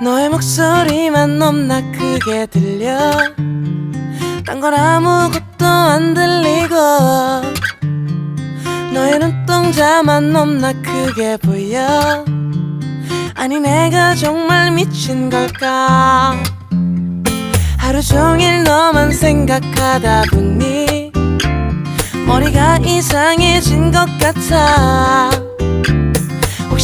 너의 목소리만 넘나 크게 들려. 딴 건 아무것도 안 들리고. 너의 눈동자만 넘나 크게 보여. 아니 내가 정말 미친 걸까? 하루 종일 너만 생각하다 보니 머리가 이상해진 것 같아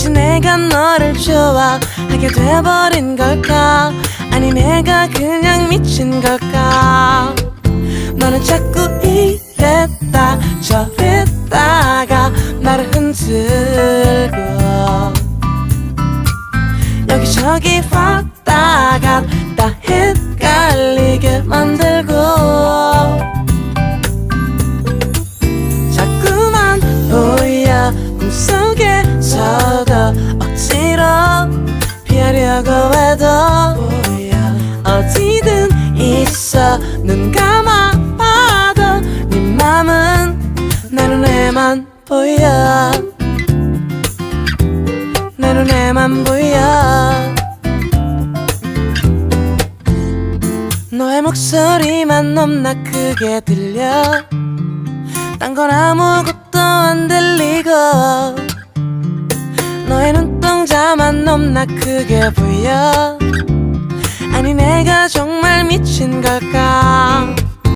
혹시 내가 너를 좋아하게 돼버린 걸까? 아니 내가 그냥 미친 걸까? 너는 자꾸 이랬다 저랬다가 나를 흔들고 여기저기 왔다가 다 헷갈리게 만들고 자꾸만 보여 꿈속에 피하려고 해도 보여 어디든 있어. 눈 감아 봐도 네 맘은 내 눈에만 보여. 내 눈에만 보여. 너의 목소리만 넘나 크게 들려. 딴 건 아무것도 안 들리고 눈동자만 넘나 크게 보여? 아니 내가 정말 미친 걸까